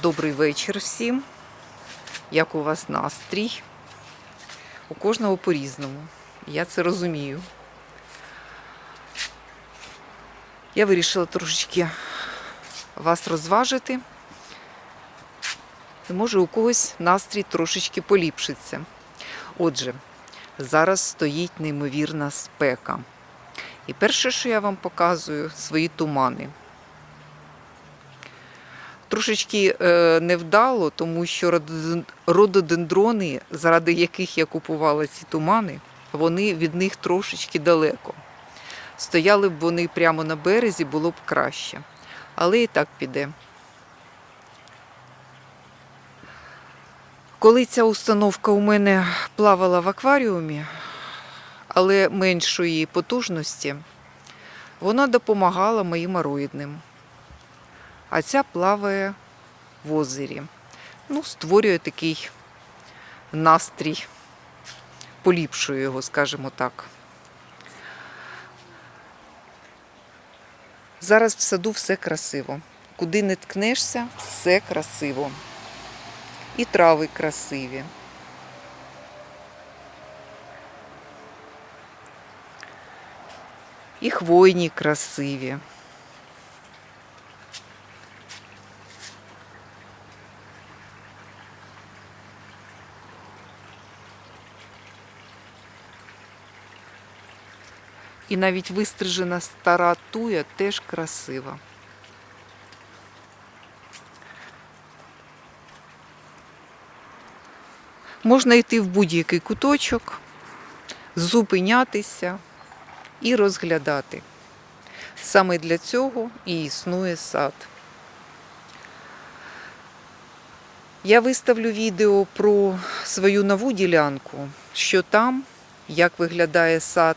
Добрий вечір всім. Як у вас настрій? У кожного по-різному. Я це розумію. Я вирішила трошечки вас розважити. Може у когось настрій трошечки поліпшиться. Отже, зараз стоїть неймовірна спека. І перше, що я вам показую, свої тумани. Трошечки е, невдало, тому що рододендрони, заради яких я купувала ці тумани, вони від них трошечки далеко. Стояли б вони прямо на березі, було б краще. Але і так піде. Коли ця установка у мене плавала в акваріумі, але меншої потужності, вона допомагала моїм ароїдним а ця плаває в озері. Ну, створює такий настрій, поліпшує його, скажімо так. Зараз в саду все красиво. Куди не ткнешся, все красиво. І трави красиві. І хвойні красиві. І навіть вистрижена стара туя теж красива. Можна йти в будь-який куточок, зупинятися і розглядати. Саме для цього і існує сад. Я виставлю відео про свою нову ділянку, що там, як виглядає сад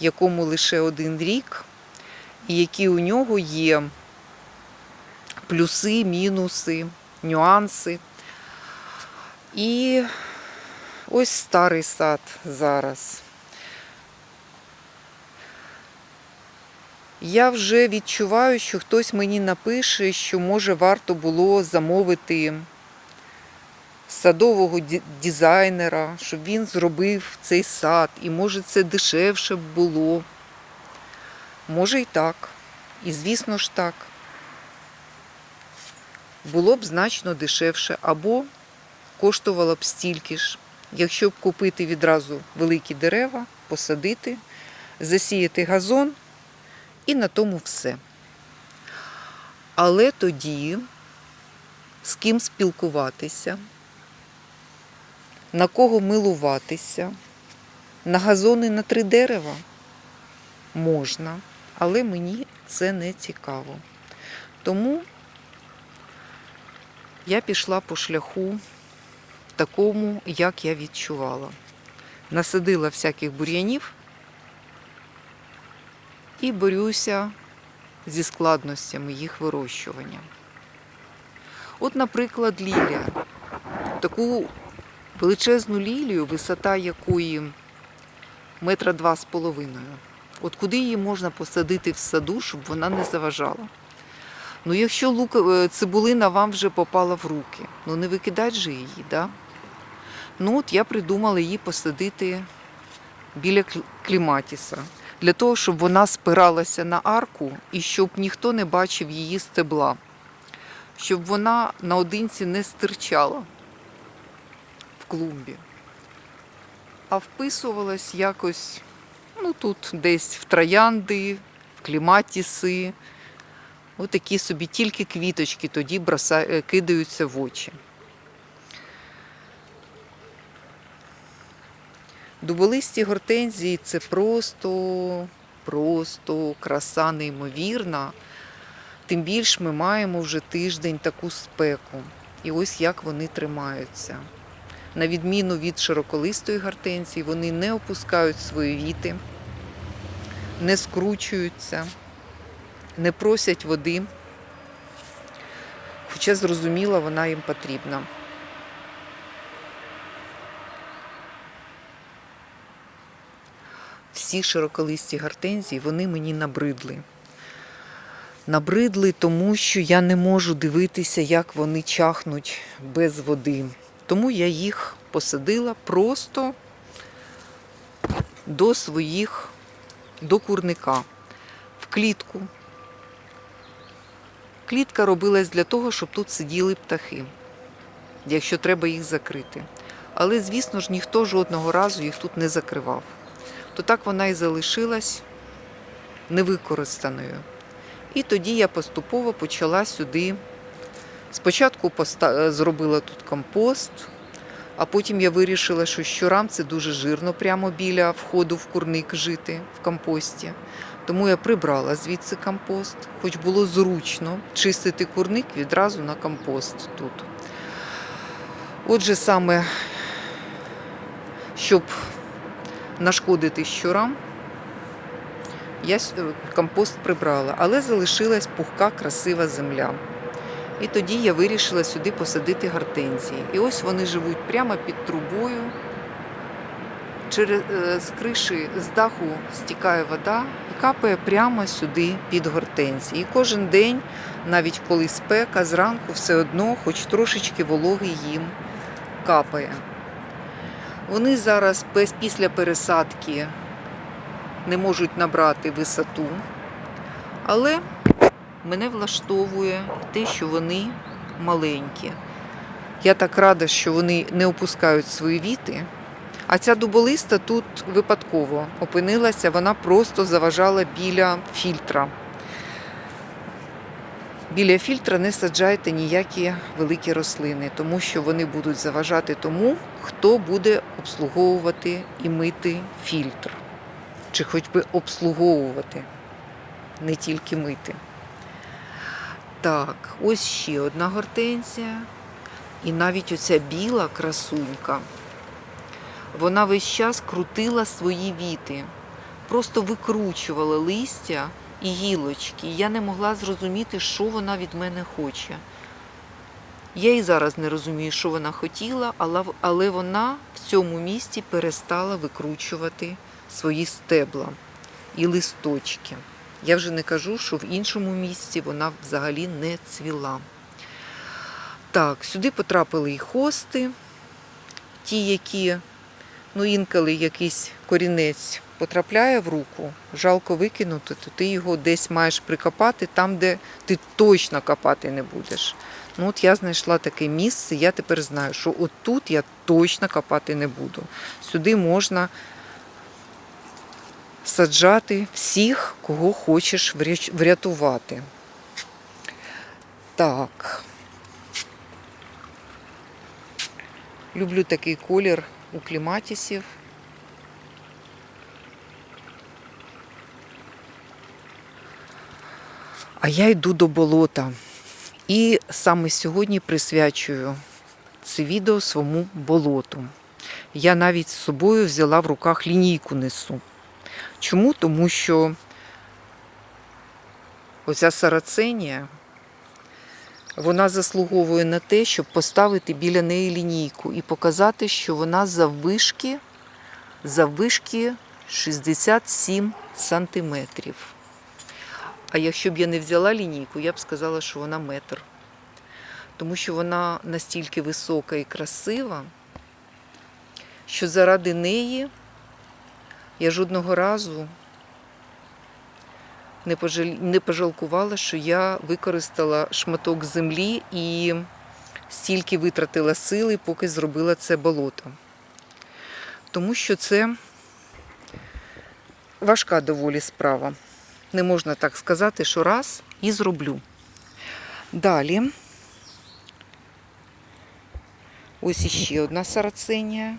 якому лише один рік, і які у нього є плюси, мінуси, нюанси. І ось старий сад зараз. Я вже відчуваю, що хтось мені напише, що може варто було замовити садового дизайнера, щоб він зробив цей сад, і може це дешевше б було. Може і так. І звісно ж так. Було б значно дешевше, або коштувало б стільки ж, якщо б купити відразу великі дерева, посадити, засіяти газон і на тому все. Але тоді з ким спілкуватися, на кого милуватися, на газони на три дерева можна, але мені це не цікаво. Тому я пішла по шляху такому, як я відчувала. Насадила всяких бур'янів і борюся зі складностями їх вирощування. От, наприклад, лілія. Таку величезну лілію, висота якої метра два з половиною. От куди її можна посадити в саду, щоб вона не заважала. Ну, якщо лук, е, цибулина вам вже попала в руки, ну не викидать же її, да? Ну от я придумала її посадити біля кліматіса, для того, щоб вона спиралася на арку і щоб ніхто не бачив її стебла, щоб вона наодинці не стирчала клумбі, а вписувалась якось, ну тут десь в троянди, в кліматіси. Отакі собі тільки квіточки тоді броса... е, кидаються в очі. Дуболисті гортензії це просто, просто краса неймовірна. Тим більш ми маємо вже тиждень таку спеку. І ось як вони тримаються. На відміну від широколистої гортензії, вони не опускають свої віти, не скручуються, не просять води. Хоча, зрозуміло, вона їм потрібна. Всі широколисті гортензії, вони мені набридли. Набридли, тому що я не можу дивитися, як вони чахнуть без води. Тому я їх посадила просто до своїх, до курника, в клітку. Клітка робилась для того, щоб тут сиділи птахи, якщо треба їх закрити. Але, звісно ж, ніхто жодного разу їх тут не закривав. То так вона і залишилась невикористаною. І тоді я поступово почала сюди. Спочатку поста- зробила тут компост, а потім я вирішила, що щурам це дуже жирно прямо біля входу в курник жити в компості. Тому я прибрала звідси компост, хоч було зручно чистити курник відразу на компост тут. Отже, саме, щоб нашкодити щурам, я е, компост прибрала, але залишилась пухка, красива земля. І тоді я вирішила сюди посадити гортензії. І ось вони живуть прямо під трубою. Через, е, з криші, з даху стікає вода і капає прямо сюди під гортензії. І кожен день, навіть коли спека, зранку все одно, хоч трошечки вологи їм капає. Вони зараз після пересадки не можуть набрати висоту, але мене влаштовує те, що вони маленькі. Я так рада, що вони не опускають свої віти. А ця дуболиста тут випадково опинилася, вона просто заважала біля фільтра. Біля фільтра не саджайте ніякі великі рослини, тому що вони будуть заважати тому, хто буде обслуговувати і мити фільтр. Чи хоч би обслуговувати, не тільки мити. Так, ось ще одна гортензія. І навіть оця біла красунька, вона весь час крутила свої віти, просто викручувала листя і гілочки. Я не могла зрозуміти, що вона від мене хоче. Я і зараз не розумію, що вона хотіла, але, вона в цьому місці перестала викручувати свої стебла і листочки. Я вже не кажу, що в іншому місці вона взагалі не цвіла. Так, сюди потрапили і хости, ті, які, ну, інколи якийсь корінець потрапляє в руку, жалко викинути, то ти його десь маєш прикопати там, де ти точно копати не будеш. Ну, от я знайшла таке місце, я тепер знаю, що от тут я точно копати не буду. Сюди можна саджати всіх, кого хочеш врятувати. Так. Люблю такий колір у кліматісів. А я йду до болота. І саме сьогодні присвячую це відео своєму болоту. Я навіть з собою взяла в руках лінійку несу. Чому? Тому що оця сараценія, вона заслуговує на те, щоб поставити біля неї лінійку і показати, що вона заввишки, заввишки 67 сантиметрів. А якщо б я не взяла лінійку, я б сказала, що вона метр. Тому що вона настільки висока і красива, що заради неї я жодного разу не, пожалкувала, що я використала шматок землі і стільки витратила сили, поки зробила це болото. Тому що це важка доволі справа. Не можна так сказати, що раз і зроблю. Далі. Ось іще одна сарацинія.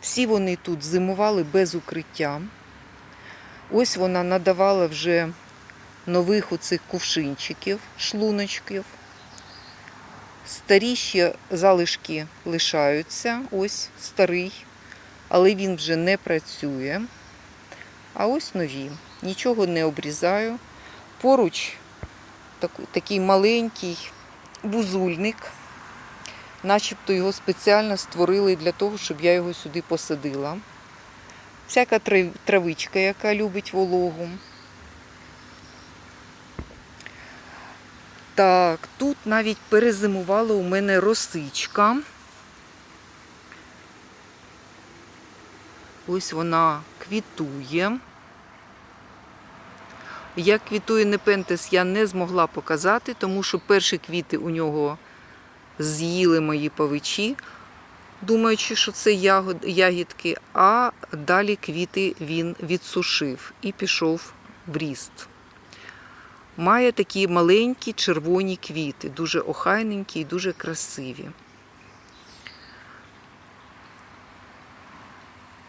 Всі вони тут зимували без укриття. Ось вона надавала вже нових оцих кувшинчиків, шлуночків. Старі ще залишки лишаються. Ось старий, але він вже не працює. А ось нові. Нічого не обрізаю. Поруч такий маленький бузульник. Начебто його спеціально створили для того, щоб я його сюди посадила. Всяка травичка, яка любить вологу. Так, тут навіть перезимувала у мене росичка. Ось вона квітує. Як квітує Непентес, я не змогла показати, тому що перші квіти у нього з'їли мої павичі, думаючи, що це ягідки, а далі квіти він відсушив і пішов в ріст. Має такі маленькі червоні квіти, дуже охайненькі і дуже красиві.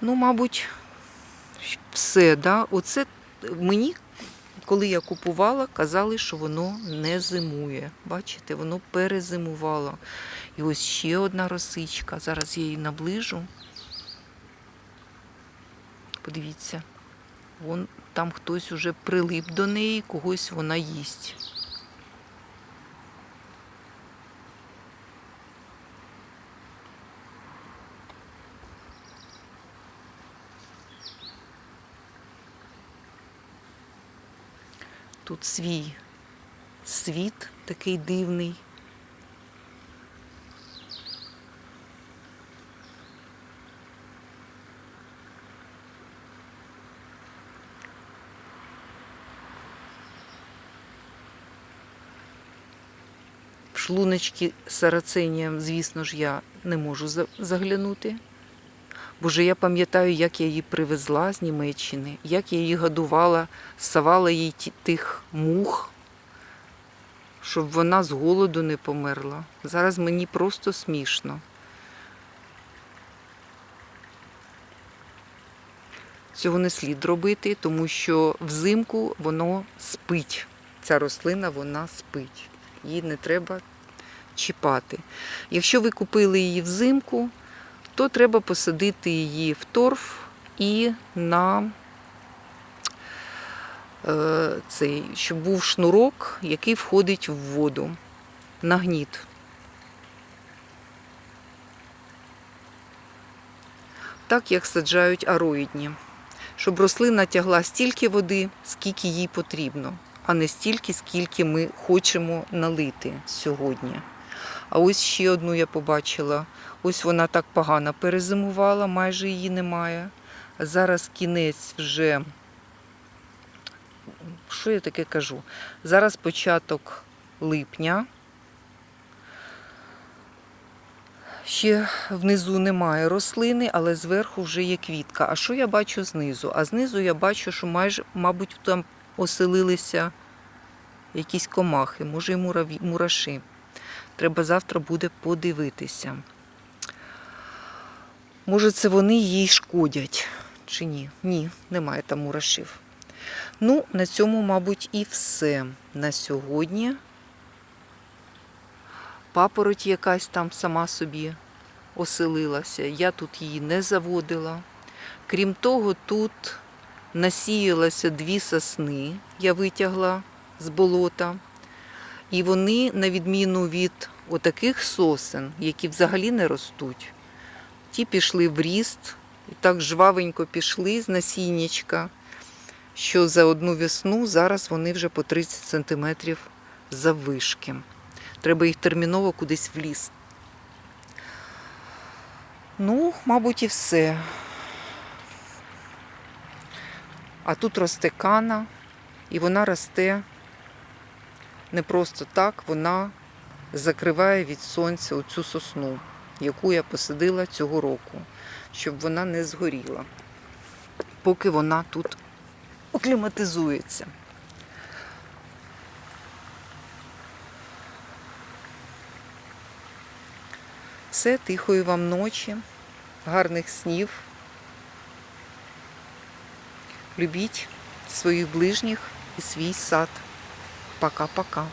Ну, мабуть, все, да? Оце мені, коли я купувала, казали, що воно не зимує. Бачите, воно перезимувало. І ось ще одна росичка. Зараз я її наближу. Подивіться, вон там хтось уже прилип до неї, когось вона їсть. Тут свій світ такий дивний. Шлуночки сарацинія, звісно ж, я не можу за- заглянути. Боже, я пам'ятаю, як я її привезла з Німеччини, як я її годувала, ссавала їй тих мух, щоб вона з голоду не померла. Зараз мені просто смішно. Цього не слід робити, тому що взимку воно спить. Ця рослина вона спить. Її не треба чіпати. Якщо ви купили її взимку, то треба посадити її в торф і на е, цей, щоб був шнурок, який входить в воду на гніт. Так як саджають ароїдні, щоб рослина тягла стільки води, скільки їй потрібно, а не стільки, скільки ми хочемо налити сьогодні. А ось ще одну я побачила. Ось вона так погано перезимувала, майже її немає. Зараз кінець вже. Що я таке кажу? Зараз початок липня. Ще внизу немає рослини, але зверху вже є квітка. А що я бачу знизу? А знизу я бачу, що майже, мабуть, там оселилися якісь комахи, може і мураші. Треба завтра буде подивитися. Може, це вони їй шкодять чи ні? Ні, немає там мурашів. Ну, на цьому, мабуть, і все на сьогодні. Папороть якась там сама собі оселилася. Я тут її не заводила. Крім того, тут насіялося дві сосни, я витягла з болота. І вони, на відміну від отаких сосен, які взагалі не ростуть, ті пішли в ріст, і так жвавенько пішли з насіннячка, що за одну весну зараз вони вже по 30 сантиметрів заввишки. Треба їх терміново кудись в ліс. Ну, мабуть, і все. А тут росте кана, і вона росте не просто так, вона закриває від сонця оцю сосну, яку я посадила цього року, щоб вона не згоріла, поки вона тут окліматизується. Все, тихої вам ночі, гарних снів. Любіть своїх ближніх і свій сад. Пока-пока.